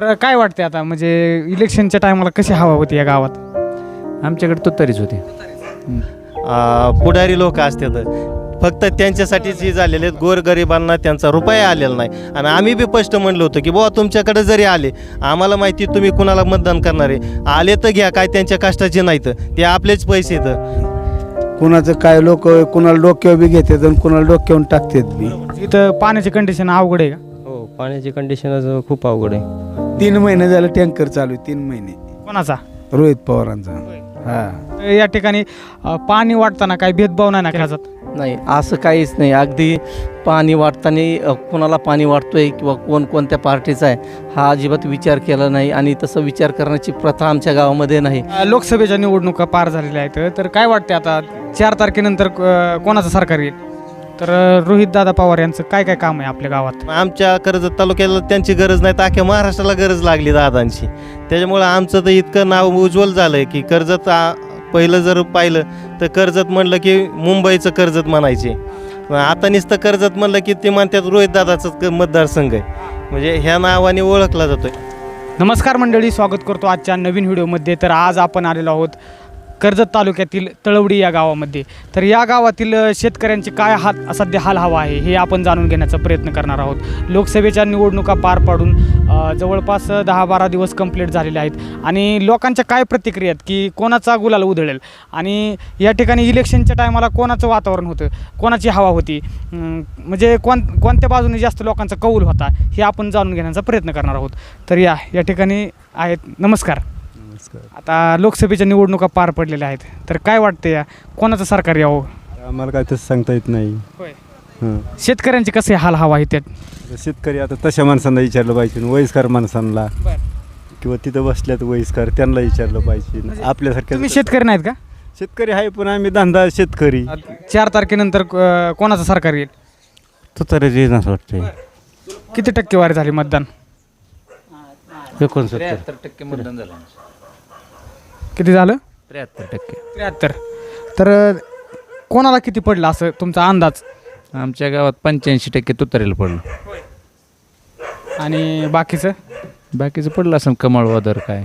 तर काय वाटते आता? म्हणजे इलेक्शनच्या टायमाला कशी हवा होती या गावात? आमच्याकडे तुतारीच होती. आ, पुढारी लोक असतात. फक्त त्यांच्यासाठीच हे झालेले आहेत. गोरगरिबांना त्यांचा रुपया आलेला नाही. आणि आम्ही बी स्पष्ट म्हणलं होतं की बाबा तुमच्याकडे जरी आले आम्हाला माहिती आहे तुम्ही कुणाला मतदान करणार आहे. आले तर घ्या काय त्यांच्या कष्टाचे नाहीत. ते आपलेच पैसे आहेत. कुणाचं काय लोक कुणाला डोक्यावर बी घेतात आणि कुणाला डोक्यावरून टाकतात बी. इथं पाण्याची कंडिशन अवघड आहे का? हो पाण्याची कंडिशन खूप अवघड आहे. तीन महिने झाले टँकर चालू आहे तीन महिने. कोणाचा? रोहित पवारांचा. हा. या ठिकाणी अ, पाणी वाटताना काही भेदभाव नाही ना जात नाही असं काहीच नाही. अगदी पाणी वाटताना अ, कोणाला पाणी वाटतोय किंवा कोण कोणत्या पार्टीचा आहे हा अजिबात विचार केला नाही. आणि तसं विचार करण्याची प्रथा आमच्या गावामध्ये नाही. अ, लोकसभेच्या निवडणुका पार झालेल्या आहेत. तर काय वाटते आता? चार तारखेनंतर अ, कोणाचं सरकार येईल? तर रोहित दादा पवार यांचं काय काय काम आहे आपल्या गावात? आमच्या कर्जत तालुक्याला त्यांची गरज नाही तर अख्ख्या महाराष्ट्राला गरज लागली दादांची. त्याच्यामुळं आमचं तर इतकं नाव उज्ज्वल झालं आहे की कर्जत आ, पहिलं जर पाहिलं तर कर्जत म्हणलं की मुंबईचं कर्जत म्हणायचे. आता नुसतं कर्जत म्हणलं की ते म्हणतात रोहित दादाचं मतदारसंघ आहे. म्हणजे ह्या नावाने ओळखला जातोय. नमस्कार मंडळी स्वागत करतो आजच्या नवीन व्हिडिओमध्ये. तर आज आपण आलेलो आहोत कर्जत तालुक्यातील तळवडी या गावामध्ये. तर या गावातील शेतकऱ्यांचे काय हात सध्या हाल हवा आहे हे आपण जाणून घेण्याचा प्रयत्न करणार आहोत. लोकसभेच्या निवडणुका पार पाडून जवळपास दहा बारा दिवस कंप्लीट झालेले आहेत. आणि लोकांच्या काय प्रतिक्रिया आहेत की कोणाचा गुलाल उधळेल? आणि या ठिकाणी इलेक्शनच्या टायमाला कोणाचं वातावरण होतं? कोणाची हवा होती? म्हणजे कोण कोणत्या बाजूने जास्त लोकांचा कौल होता? हे आपण जाणून घेण्याचा प्रयत्न करणार आहोत. तर या या ठिकाणी आहेत. नमस्कार. आता लोकसभेच्या निवडणुका पार पडलेल्या आहेत. तर काय वाटतं या? कोणाचं सरकार यावं? आम्हाला काय तसं सांगता येत नाही. होय. हं. शेतकऱ्यांचे कसे हाल हवा आहे त्यात? शेतकरी आता तशा माणसांना विचारलं पाहिजे वयस्कर माणसांना. किंवा तिथं बसल्यात वयस्कर त्यांना विचारलं पाहिजे. आपल्यासारख्या तुम्ही शेतकरी नाहीत का? शेतकरी आहे पण आम्ही धंदा शेतकरी. चार तारखेनंतर अं, कोणाचं सरकार येईल? तो तरी येणार वाटते किती टक्केवारी झाली मतदान? एकोणसत्तर त्र्याहत्तर टक्के मतदान झालं किती झालं? त्र्याहत्तर टक्के. त्र्याहत्तर. तर अं, कोणाला किती पडलं असं तुमचा अंदाज? आमच्या गावात पंच्याऐंशी टक्के तुतारीला पडलं. आणि बाकीचं? बाकीचं पडलं असं कमळ वदर काय.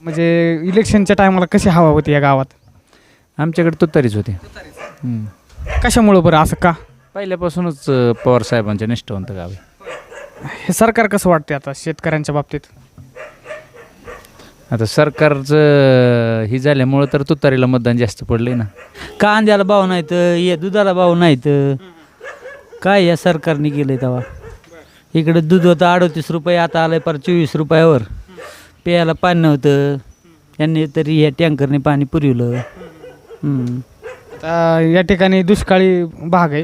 म्हणजे इलेक्शनच्या टायमाला कशी हवा होती या गावात? आमच्याकडे तुतारीच होती. हम्म. कशामुळं बरं असं का? पहिल्यापासूनच अं, पवार साहेबांच्या निष्ठावंत गाव आहे. हे सरकार कसं वाटते आता शेतकऱ्यांच्या बाबतीत? आता सरकारचं ही झाल्यामुळं तर तुतारीला मतदान जास्त पडलंय ना. कांद्याला भाव नाहीत या दुधाला भाव नाहीत. काय या सरकारने केलं आहे तेव्हा? इकडं दूध होतं अडतीस रुपये आता आलं आहे पर चोवीस रुपयावर. प्यायला पाणी नव्हतं. यांनी तरी या टँकरने पाणी पुरवलं. हम्म. आता या ठिकाणी दुष्काळी भाग आहे.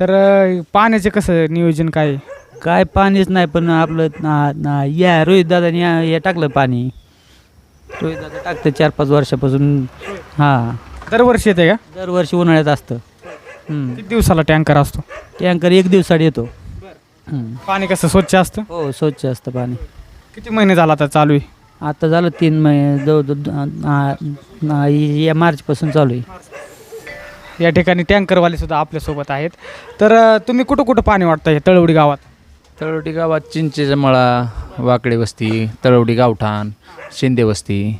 तर अं, पाण्याचे कसं नियोजन काय? आहे? काय पाणीच नाही पण आपलं ना- ना- या रोहित दादाने या या टाकलं पाणी. रोहित दादा टाकतं चार पाच वर्षापासून. हां. दरवर्षी येते का? दरवर्षी उन्हाळ्यात असतं. हम्म. किती दिवसाला टँकर असतो? टँकर एक दिवसाड येतो. हम्म. पाणी कसं स्वच्छ असतं? हो स्वच्छ असतं पाणी. किती महिने झाला आता चालू आहे? आता झालं तीन महिने जवळ जवळ या मार्चपासून चालू आहे. या ठिकाणी टँकरवाले सुद्धा आपल्यासोबत आहेत. तर अं, तुम्ही कुठं कुठं पाणी वाटतं हे तळवडी गावात? तळवडी गावात चिंचेचा मळा वाकडे वस्ती तळवडी गावठाण शिंदे वस्ती.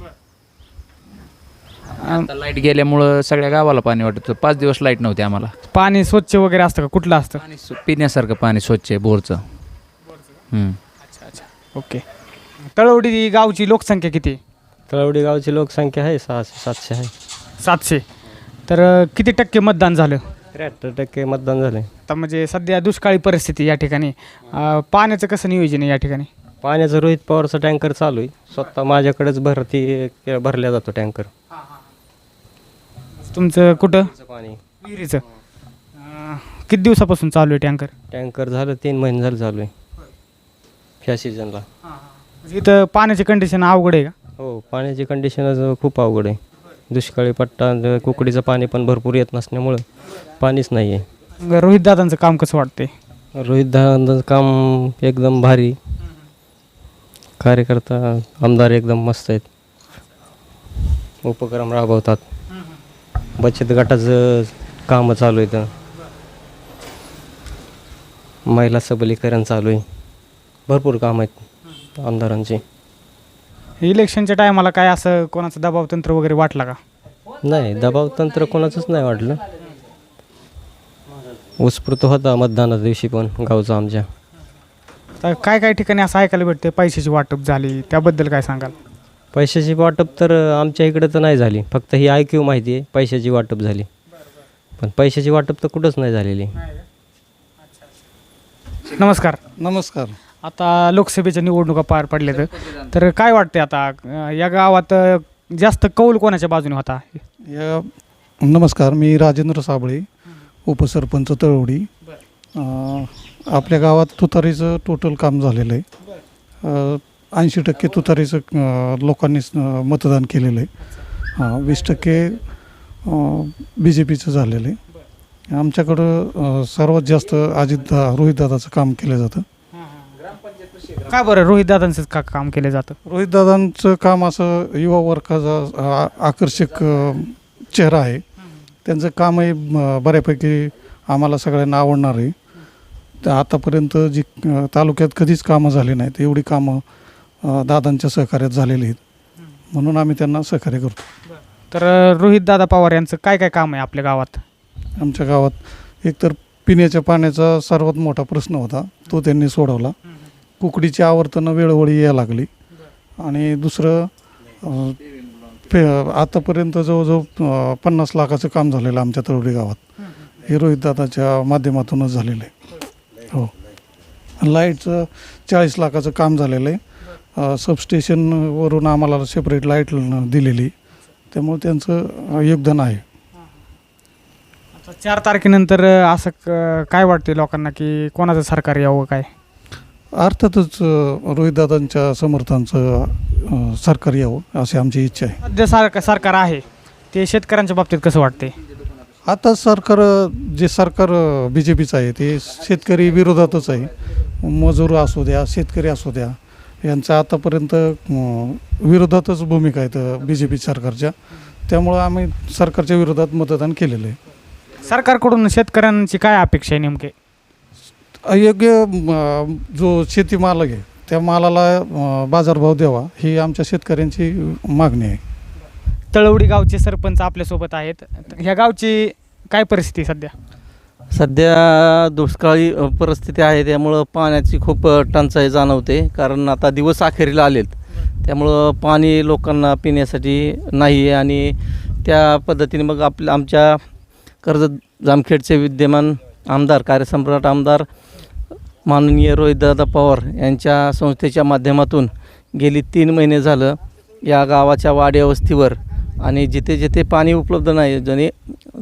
आता लाइट गेल्यामुळं सगळ्या गावाला पाणी वाटत. होतं पाच दिवस लाइट नव्हती आम्हाला. पाणी स्वच्छ वगैरे असतं का? कुठलं असतं? पाणी सु- पिण्यासारखं पाणी स्वच्छ आहे बोरचं. हम्म. ओके. तळवडी गावची लोकसंख्या किती? आहे? तळवडी गावची लोकसंख्या आहे सहाशे सातशे आहे. सातशे. तर अं, किती टक्के मतदान झालं? त्र्याहत्तर टक्के मतदान झाले आता म्हणजे सध्या दुष्काळी परिस्थिती या ठिकाणी. अं, पाण्याचं कसं नियोजन आहे या ठिकाणी? पाण्याचं रोहित पवारचा टँकर चालू आहे. स्वतः माझ्याकडेच भरती भरल्या जातो टँकर. तुमचं कुठं? पाणी. विहिरीचं. अं, किती दिवसापासून चालू आहे टँकर? टँकर झालं तीन महिने झालं चालू आहे. ह्या सीझनला इथं पाण्याची कंडिशन अवघड आहे का? हो पाण्याची कंडिशनच खूप अवघड आहे. दुष्काळी पट्टा कुकडीचं पाणी पण भरपूर येत नसल्यामुळं पाणीच नाही आहे रोहित दादांचं काम कसं वाटतंय? रोहित दादांचं काम एकदम भारी. कार्यकर्ता आमदार एकदम मस्त आहेत. उपक्रम राबवतात. बचत गटाचं कामं चालू आहेत. महिला सबलीकरण चालू आहे. भरपूर काम आहेत आमदारांची. इलेक्शनच्या टायमाला काय असं कोणाचं दबाव तंत्र वगैरे वाटला का? नाही दबाव तंत्र कोणाचंच नाही वाटलं. उत्स्फूर्त होता मतदानाच्या दिवशी पण गावचा आमच्या. तर काय काय ठिकाणी असं ऐकायला भेटते पैशाची वाटप झाली त्याबद्दल काय सांगाल? पैशाची वाटप तर आमच्या इकडं तर नाही झाली. फक्त ही ऐकीव माहिती आहे पैशाची वाटप झाली. पण पैशाची वाटप तर कुठंच नाही झालेली. नमस्कार. नमस्कार. आता लोकसभेच्या निवडणुका पार पडल्यात. तर काय वाटते आता? अं, या गावात अं, जास्त कौल कोणाच्या बाजूने होता? या नमस्कार मी राजेंद्र साबळे उपसरपंच तळवडी. अं, आपल्या गावात तुतारीचं टोटल काम झालेलं आहे. ऐंशी टक्के तुतारीचं अं, लोकांनी अं, मतदान केलेलं आहे. वीस टक्के बी जे पीचं झालेलं आहे. आमच्याकडं सर्वात जास्त अजितदा रोहितदादाचं काम केलं जातं. का बरं रोहित दादांचंच का काम केलं जातं? रोहितदादांचं काम असं युवा वर्गाचा आकर्षक चेहरा आहे. त्यांचं कामही बऱ्यापैकी आम्हाला सगळ्यांना आवडणार आहे. तर आतापर्यंत जी तालुक्यात कधीच कामं झाली नाहीत. एवढी कामं दादांच्या सहकार्यात झालेली आहेत. म्हणून आम्ही त्यांना सहकार्य करतो. तर रोहित दादा पवार यांचं काय काय काम आहे आपल्या गावात? आमच्या गावात एकतर पिण्याच्या पाण्याचा सर्वात मोठा प्रश्न होता. तो त्यांनी सोडवला. कुकडीची आवर्तनं वेळोवेळी यायला लागली. आणि दुसरं पे आतापर्यंत जवळजवळ पन्नास लाखाचं काम झालेलं आमच्या तळवडी गावात. हे रोहितदादाच्या माध्यमातूनच झालेलं आहे. हो. लाईटचं चाळीस लाखाचं काम झालेलं आहे. सबस्टेशनवरून आम्हाला सेपरेट लाइट दिलेली त्यामुळे त्यांचं योगदान आहे. आता चार तारखेनंतर असं क- काय वाटते लोकांना की कोणाचं सरकार यावं काय? अर्थातच अ, रोहितदादांच्या समर्थांचं अ, सरकार यावं अशी आमची इच्छा आहे. सध्या सरकार आहे. ते शेतकऱ्यांच्या बाबतीत कसं वाटते आता सरकार जे सरकार बी जे पीचं आहे ते शेतकरी विरोधातच आहे. मजूर असू द्या शेतकरी असू द्या यांचा आतापर्यंत विरोधातच भूमिका आहेत बी जे पी सरकारच्या. त्यामुळं आम्ही सरकारच्या विरोधात मतदान केलेलं आहे. सरकारकडून शेतकऱ्यांची काय अपेक्षा आहे नेमके? अयोग्य जो शेतीमाल आहे त्या मालाला बाजारभाव द्यावा ही आमच्या शेतकऱ्यांची मागणी आहे. तळवडी गावचे सरपंच आपल्यासोबत आहेत. ह्या गावची काय परिस्थिती सध्या? सध्या दुष्काळी अ, परिस्थिती आहे त्यामुळं पाण्याची खूप अ, टंचाई जाणवते. कारण आता दिवस अखेरीला आलेत. त्यामुळं पाणी लोकांना पिण्यासाठी नाही आहे आणि त्या पद्धतीने मग आपल्या आमच्या कर्जत जामखेडचे विद्यमान आमदार कार्यसम्राट आमदार माननीय रोहितदादा पवार यांच्या संस्थेच्या माध्यमातून गेली तीन महिने झालं. या गावाच्या वाड्या वस्तीवर आणि जिथे जिथे पाणी उपलब्ध नाही जणे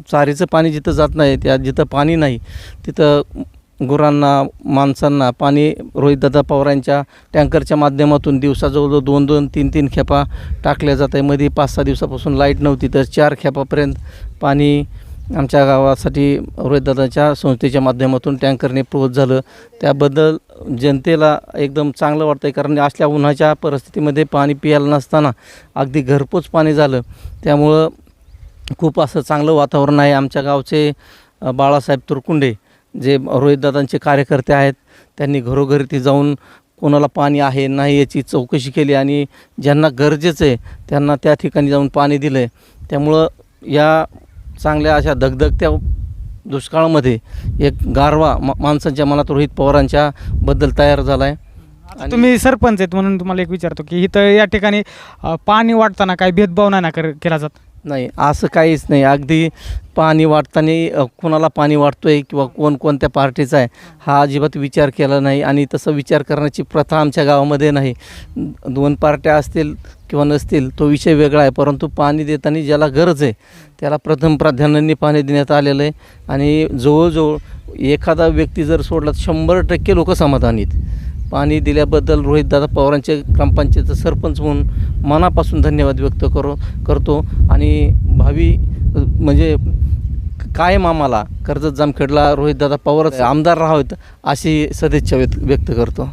चारीचं पाणी जिथं जात नाही त्या जिथं पाणी नाही तिथं गुरांना माणसांना पाणी रोहितदादा पवारांच्या टँकरच्या माध्यमातून दिवसा जवळजवळ दोन दोन तीन तीन खेपा टाकल्या जात आहे मध्ये पाच सहा दिवसापासून लाइट नव्हती तर चार खेपापर्यंत पाणी आमच्या गावासाठी रोहितदादाच्या संस्थेच्या माध्यमातून टँकरने पोहोच झालं. त्याबद्दल जनतेला एकदम चांगलं वाटतं आहे कारण असल्या उन्हाच्या परिस्थितीमध्ये पाणी प्यायला नसताना अगदी घरपोच पाणी झालं. त्यामुळं खूप असं चांगलं वातावरण आहे आमच्या गावचे बाळासाहेब तुरकुंडे जे रोहितदादांचे कार्यकर्ते आहेत त्यांनी घरोघरी ती जाऊन कोणाला पाणी आहे नाही याची चौकशी केली आणि ज्यांना गरजेचं आहे त्यांना त्या ठिकाणी जाऊन पाणी दिलं आहे त्यामुळं या चांगल्या अशा धगधगत्या दुष्काळामध्ये एक गारवा मा माणसांच्या मनात रोहित पवारांच्या बद्दल तयार झाला आहे तुम्ही सरपंच आहेत म्हणून तुम्हाला एक विचारतो की इथं या ठिकाणी अं, पाणी वाटताना काही भेदभाव नाही ना कर केला जात? नाही असं काहीच नाही. अगदी पाणी वाटताना अ, कोणाला पाणी वाटतो आहे किंवा कोण कोणत्या पार्टीचा आहे हा अजिबात विचार केला नाही आणि तसं विचार करण्याची प्रथा आमच्या गावामध्ये नाही. दोन पार्ट्या असतील किंवा नसतील तो विषय वेगळा आहे. परंतु पाणी देताना ज्याला गरज आहे त्याला प्रथम प्राधान्याने पाणी देण्यात आलेलं आहे. आणि जवळजवळ एखादा व्यक्ती जर सोडला तर शंभर टक्के लोक समाधानी आहेत. पाणी दिल्याबद्दल रोहितदादा पवारांचे ग्रामपंचायतचं सरपंच म्हणून मनापासून धन्यवाद व्यक्त करो करतो. आणि भावी म्हणजे कायम आम्हाला कर्जत जामखेडला रोहितदादा पवारच आमदार राहावेत अशी सदिच्छा व्यक्त व्यक्त करतो.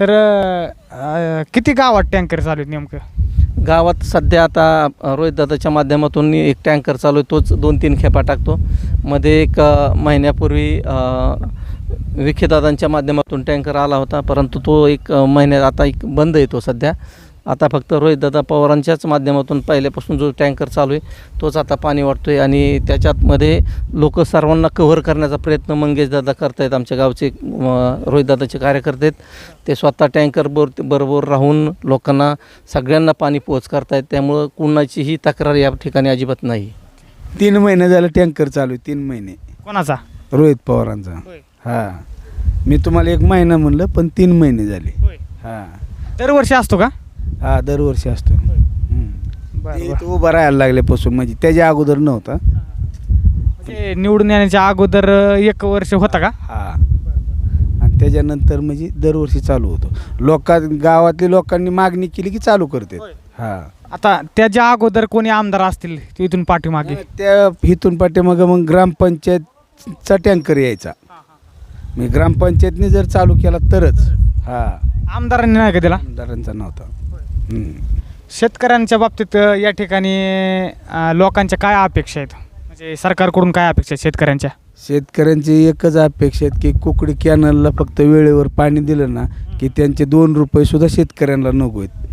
तर अं, किती गावात टँकर चालू आहेत नेमकं? गावात सध्या आता रोहितदादाच्या माध्यमातून एक टँकर चालू आहे तोच दोन तीन खेपा टाकतो. मध्ये एक अ, महिन्यापूर्वी अ, विखेदादांच्या माध्यमातून टँकर आला होता परंतु तो एक महिन्यात आता एक बंद येतो सध्या. आता फक्त रोहितदादा पवारांच्याच माध्यमातून पहिल्यापासून जो टँकर चालू आहे तोच आता पाणी वाटतो आहे आणि त्याच्यातमध्ये लोक सर्वांना कव्हर करण्याचा प्रयत्न मंगेशदादा करतायत आमच्या गावचे रोहितदादाचे कार्यकर्ते आहेत. ते स्वतः टँकर बर बरोबर राहून लोकांना सगळ्यांना पाणी पोच करतायत. त्यामुळं कुणाचीही तक्रार या ठिकाणी अजिबात नाही. तीन महिने झालं टँकर चालू आहे तीन महिने. कोणाचा? रोहित पवारांचा. हा. मी तुम्हाला एक महिना म्हणलं पण तीन महिने झाले. होय. हा. दरवर्षी असतो का? हा दरवर्षी असतो. बरं, ते. इथं उभं राहायला लागल्यापासून म्हणजे त्याच्या अगोदर नव्हता. म्हणजे निवडून येण्याच्या अगोदर अ, एक वर्ष होता का? हा. आणि त्याच्यानंतर म्हणजे दरवर्षी चालू होतो. लोकां गावातल्या लोकांनी मागणी केली की चालू करते. हा. आता त्याच्या अगोदर कोणी आमदार असतील तिथून पाठीमागे? त्या इथून पाठीमागं मग ग्रामपंचायतचा टँकर यायचा. मी ग्रामपंचायतने जर चालू केला तरच. हा. आमदारांनी नाही का दिला? आमदारांचा नव्हता. हम्म. शेतकऱ्यांच्या बाबतीत अ, या ठिकाणी अ, लोकांच्या काय अपेक्षा आहेत? म्हणजे सरकारकडून काय अपेक्षा आहेत शेतकऱ्यांच्या? शेतकऱ्यांची एकच अपेक्षा आहेत की कुकडी कॅनलला फक्त वेळेवर पाणी दिलं ना की त्यांचे दोन रुपये सुद्धा शेतकऱ्यांना नको आहेत.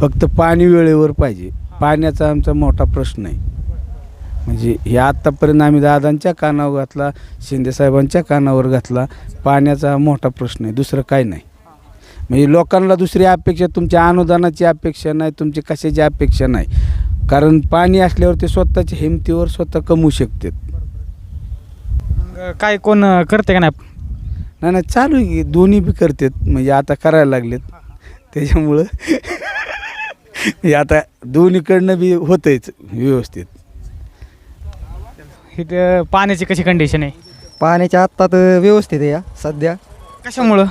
फक्त पाणी वेळेवर पाहिजे. पाण्याचा आमचा मोठा प्रश्न आहे. म्हणजे हे आत्तापर्यंत आम्ही दादांच्या कानावर घातला शिंदेसाहेबांच्या कानावर घातला पाण्याचा मोठा प्रश्न आहे दुसरं काय नाही. म्हणजे लोकांना दुसरी अपेक्षा तुमच्या अनुदानाची अपेक्षा नाही तुमची कशाची अपेक्षा नाही. कारण पाणी असल्यावर ते स्वतःच्या हिमतीवर स्वतः कमवू शकतात. मग काय कोण करते का नाही? नाही नाही चालू आहे की दोन्ही बी करतात. म्हणजे आता करायला लागलेत. त्याच्यामुळं हे आता दोन्हीकडनं बी होतंयच व्यवस्थित. इथं पाण्याची कशी कंडिशन आहे? पाण्याच्या आत्ता तर व्यवस्थित आहे या सध्या. कशामुळं?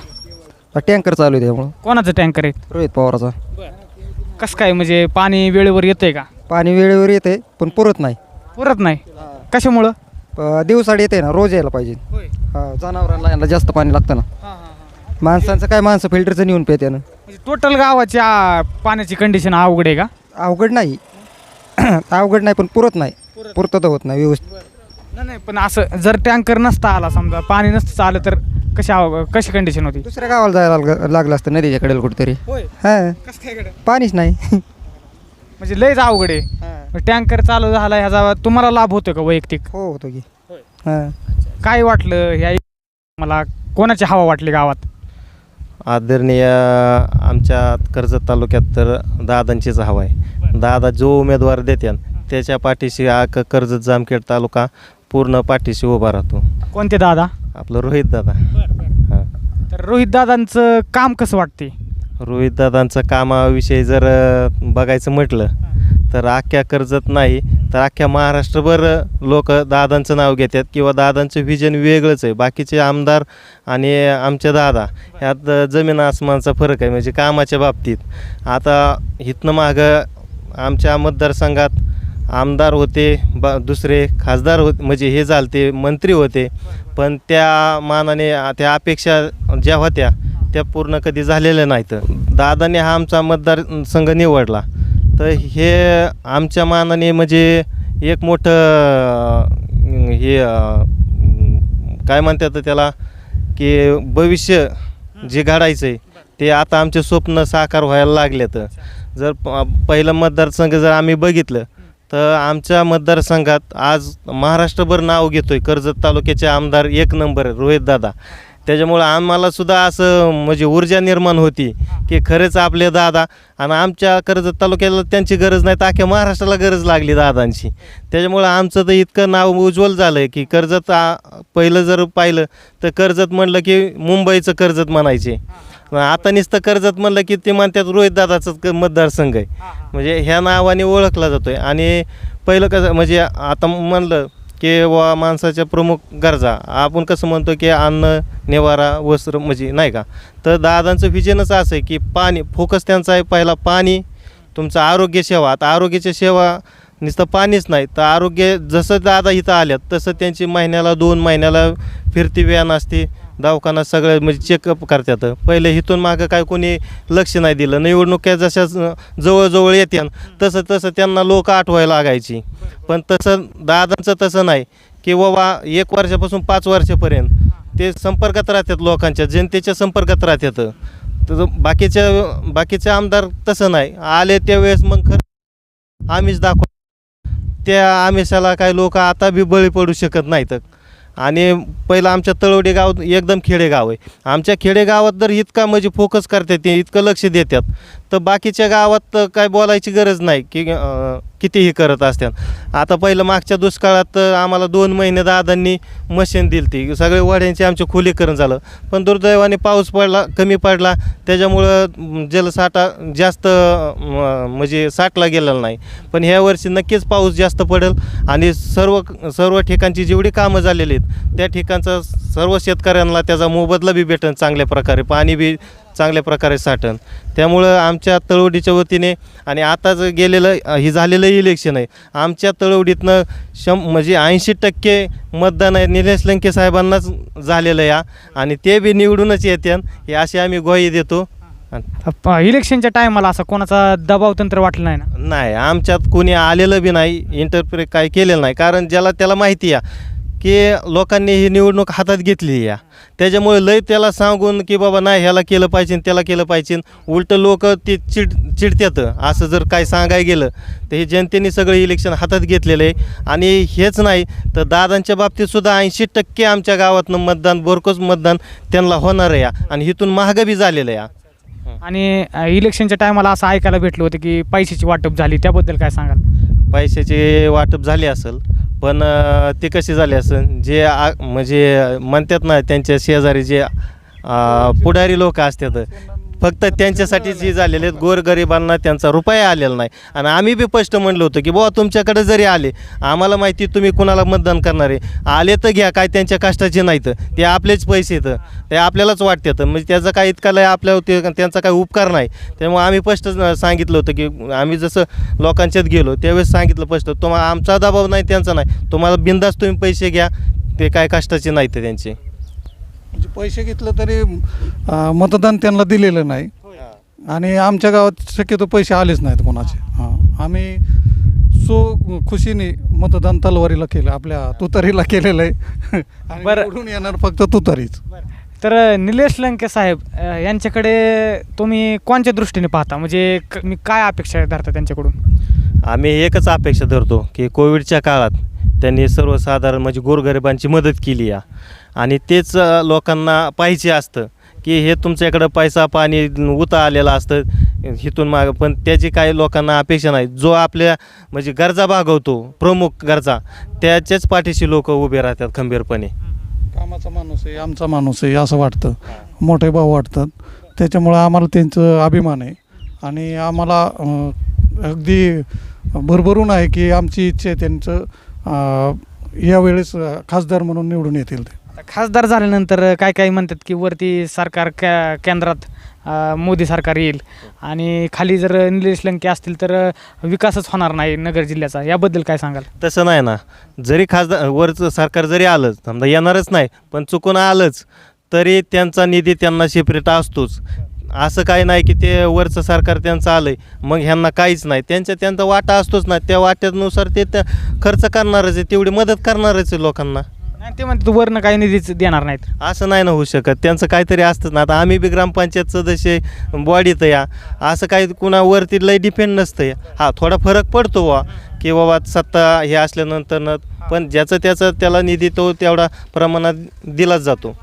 टँकर चालू आहे त्यामुळं. कोणाचं टँकर आहे? रोहित पवाराचा. कसं काय म्हणजे पाणी वेळेवर येतंय का? पाणी वेळेवर येते पण पुरत नाही. पुरत नाही? कशामुळं? प- दिवसाड येते ना रोज यायला पाहिजे. हा जनावरांना यांना जास्त पाणी लागतं ना. माणसांचं काय माणसं फिल्टरचं नेऊन पेते ना. टोटल गावाच्या पाण्याची कंडिशन अवघड आहे का? अवघड नाही. अवघड नाही पण पुरत नाही. पुरतं तर होत नाही व्यवस्थित. नाही नाही पण असं जर टँकर नसता आला समजा पाणी नसतं आलं तर कशी अव- कशी कंडिशन होती? दुसऱ्या गावाला जायला लाग- लागलं असतं नदीच्या कडेला कुठेतरी. होय? हां. कसं काय कडे पाणीच नाही. म्हणजे लयच अवघड आहे. टँकर चालू झाला ह्याचा तुम्हाला लाभ होतो का वैयक्तिक? हो होतो की. हां. काय वाटलं? ह्या मला कोणाची हवा वाटली गावात? आदरणीय आमच्या कर्जत तालुक्यात तर दादांचीच हवा आहे. दादा जो उमेदवार देत्यान त्याच्या पाठीशी हा क- कर्जत जामखेड तालुका पूर्ण पाठीशी उभा राहतो. कोणते दादा? आपलं रोहित दादा. हां. तर रोहित दादांचं काम कसं वाटते? रोहित दादांचं कामाविषयी जर अ, बघायचं म्हटलं तर अख्ख्या कर्जत नाही तर अख्ख्या महाराष्ट्रभर लोक दादांचं नाव घेतात किंवा दादांचं व्हिजन वेगळंच आहे. बाकीचे आमदार आणि आमचे दादा ह्यात जमीन आसमानचा फरक आहे म्हणजे कामाच्या बाबतीत. आता इथनं मागं आमच्या मतदारसंघात आमदार होते ब दुसरे खासदार होते म्हणजे हे झालते मंत्री होते. पण त्या मानाने त्या अपेक्षा ज्या होत्या त्या पूर्ण कधी झालेल्या नाहीत. दादाने हा आमचा मतदारसंघ निवडला. तर हे आमच्या मानाने म्हणजे एक मोठं हे काय म्हणतात त्याला की भविष्य जे घडायचं आहे ते आता आमचे स्वप्न साकार व्हायला लागलेत. जर प- पहिलं मतदारसंघ जर आम्ही बघितलं तर आमच्या मतदारसंघात आज महाराष्ट्रभर नाव घेतोय कर्जत तालुक्याचे आमदार एक नंबर रोहित दादा. त्याच्यामुळं आम्हाला सुद्धा असं म्हणजे ऊर्जा निर्माण होती की खरेच आपले दादा आणि आमच्या कर्जत तालुक्याला त्यांची गरज नाही तर अख्ख्या महाराष्ट्राला गरज लागली दादांची. त्याच्यामुळं आमचं तर इतकं नाव उज्ज्वल झालं आहे की कर्जत पहिलं जर पाहिलं तर कर्जत म्हणलं की मुंबईचं कर्जत म्हणायचे. आता नुसतं कर्जत म्हणलं की ते म्हणतात रोहित दादाचं क- मतदारसंघ आहे. म्हणजे ह्या नावाने ओळखला जातो आहे आणि पहिलं कसं म्हणजे आता म्हणलं की वा माणसाच्या प्रमुख गरजा. आपण कसं म्हणतो की अन्न निवारा वस्त्र म्हणजे नाही का? तर दादांचं व्हिजनच असं आहे की पाणी फोकस त्यांचा आहे पहिला पाणी तुमचं आरोग्य सेवा. आता आरोग्याच्या सेवा नुसतं पाणीच नाही तर आरोग्य जसं दादा इथं आल्यात तसं त्यांची महिन्याला दोन महिन्याला फिरती व्यान असते. दवाखाना सगळं म्हणजे चेकअप करतात. पहिले इथून मागं काय कोणी लक्ष नाही दिलं. निवडणुक्या जशा जवळजवळ येत्या तसं तसं त्यांना लोक आठवायला लागायची. पण तसं दादांचं तसं नाही. की बाबा एक वर्षापासून पाच वर्षापर्यंत ते संपर्कात राहतात लोकांच्या जनतेच्या संपर्कात राहतात. तर बाकीच्या बाकीचे आमदार तसं नाही. आले त्यावेळेस मग खरं आमिष दाखव त्या आमिषाला काही लोक आता बी बळी पडू शकत नाहीत. आणि पहिलं आमच्या तळवडे गाव एकदम खेडेगाव आहे. आमच्या खेडेगावात जर इतका म्हणजे फोकस करतात ते इतकं लक्ष देतात. तर बाकीच्या गावात तर काय बोलायची गरज नाही की अं, कितीही करत असतात आता पहिलं मागच्या दुष्काळात तर आम्हाला दोन महिने दादांनी मशीन दिली ती सगळे वड्यांचे आमचे खुलीकरण झालं. पण दुर्दैवाने पाऊस पडला कमी पडला. त्याच्यामुळं म, जलसाठा जास्त म, म्हणजे साठला गेलेला नाही. पण ह्या वर्षी नक्कीच पाऊस जास्त पडेल आणि सर्व सर्व ठिकाणची जेवढी कामं झालेली आहेत त्या ठिकाणचा सर्व शेतकऱ्यांना त्याचा मोबदला बी भेटेल चांगल्या प्रकारे. पाणी बी चांगल्या प्रकारे साठन त्यामुळं आमच्या तळवडीच्या वतीने आणि आता जे गेलेलं हे झालेलं इलेक्शन आहे आमच्या तळवडीतनं शं म्हणजे ऐंशी टक्के मतदान आहे निलेश लंके साहेबांनाच झालेलं आहे आणि ते बी निवडूनच येते हे अशी आम्ही ग्वाही देतो. प- इलेक्शनच्या टायमाला असं कोणाचा दबाव तंत्र वाटलं नाही ना? नाही आमच्यात कोणी आलेलं बी नाही इंटरप्रे काय केलेलं नाही. कारण ज्याला त्याला माहिती आहे की लोकांनी ही निवडणूक हातात घेतली या. त्याच्यामुळे लय त्याला सांगून की बाबा नाही ह्याला केलं पाहिजे त्याला केलं पाहिजे. उलटं लोक ते चिड चिडत्यात असं जर काय सांगायला गेलं तर हे जनतेने सगळं इलेक्शन हातात घेतलेलं आहे. आणि हेच नाही तर दादांच्या बाबतीत सुद्धा ऐंशी टक्के आमच्या गावातनं मतदान बोरकोस मतदान त्यांना होणार आहे या. आणि इथून महाग बी झालेलं आहे. आणि इलेक्शनच्या टायमाला असं ऐकायला भेटलं होतं की पैशाची वाटप झाली. त्याबद्दल काय सांगाल? पैशाचे वाटप झाले असेल. पण ते कसे झाले असं जे आ म्हणजे म्हणतात ना त्यांच्या शेजारी जे पुढारी लोक असतात फक्त त्यांच्यासाठीच हे झालेले आहेत गोरगरिबांना त्यांचा रुपया आलेला नाही. आणि आम्ही बी स्पष्ट म्हणलं होतं की बुवा तुमच्याकडे जरी आले आम्हाला माहिती तुम्ही कुणाला मतदान करणार आहे. आले तर घ्या काय त्यांच्या कष्टाचे तर ते आपलेच पैसे येतं ते आपल्यालाच वाटतात. म्हणजे त्याचं काय इतका लय आपल्या ते त्यांचा काही उपकार नाही. त्यामुळे आम्ही स्पष्ट सांगितलं होतं की आम्ही जसं लोकांच्यात गेलो त्यावेळेस सांगितलं स्पष्ट तुम्हाला आमचा दबाव नाही त्यांचा नाही. तुम्हाला बिंदास तुम्ही पैसे घ्या. ते काय कष्टाचे तर त्यांचे. पैसे घेतलं तरी अं, मतदान त्यांना दिलेलं नाही. आणि आमच्या गावात शक्यतो पैसे आलेच नाहीत कोणाचे. हां. आम्ही सो खुशीने मतदान तलवारीला केलं आपल्या तुतारीला केलेलं आहे. आणि बरं. निवडून येणार फक्त तुतारीच. तर अ, निलेश लंके साहेब अ, यांच्याकडे तुम्ही कोणत्या दृष्टीने पाहता? म्हणजे क- मी काय अपेक्षा धरता त्यांच्याकडून? आम्ही एकच अपेक्षा धरतो की कोविडच्या काळात त्यांनी सर्वसाधारण म्हणजे गोरगरिबांची मदत केली या. आणि तेच लोकांना पाहिजे असतं की हे तुमच्याकडं पैसा पाणी उता आलेलं असतं इथून माग पण त्याची काही लोकांना अपेक्षा नाही. जो आपल्या म्हणजे गरजा भागवतो प्रमुख गरजा त्याच्याच पाठीशी लोक उभे राहतात खंबीरपणे. कामाचा माणूस आहे आमचा माणूस आहे असं वाटतं. मोठे भाऊ वाटतात. त्याच्यामुळं आम्हाला त्यांचं अभिमान आहे. आणि आम्हाला अगदी भरभरून आहे की आमची इच्छा आहे त्यांचं यावेळेस खासदार म्हणून निवडून येतील ते. खासदार झाल्यानंतर काय काय म्हणतात की वरती सरकार कॅ केंद्रात अ, मोदी सरकार येईल. आणि खाली जर निलेश लंके असतील तर विकासच होणार नाही नगर जिल्ह्याचा. याबद्दल काय सांगाल? तसं नाही ना. जरी खासदार वरचं सरकार जरी आलंच समजा येणारच नाही पण चुकून आलंच तरी त्यांचा निधी त्यांना सेपरेट असतोच. असं काही नाही की ते वरचं सरकार त्यांचं आलं आहे मग ह्यांना काहीच नाही. त्यांच्या त्यांचा वाटा असतोच ना. त्या वाट्यानुसार ते त्या खर्च करणारच आहे तेवढी मदत करणारच आहे लोकांना. नाही ते म्हणतात वरनं काही निधीच देणार नाहीत. असं नाही ना होऊ शकत. त्यांचं काहीतरी असतं ना. आता आम्ही बी ग्रामपंचायत सदस्य बॉडीत या. असं काही कुणावरती लय डिपेंड नसतं या. हा थोडा फरक पडतो बा की बाबा सत्ता हे असल्यानंतर पण ज्याचं त्याचं त्याला निधी तो तेवढा प्रमाणात दिलाच जातो.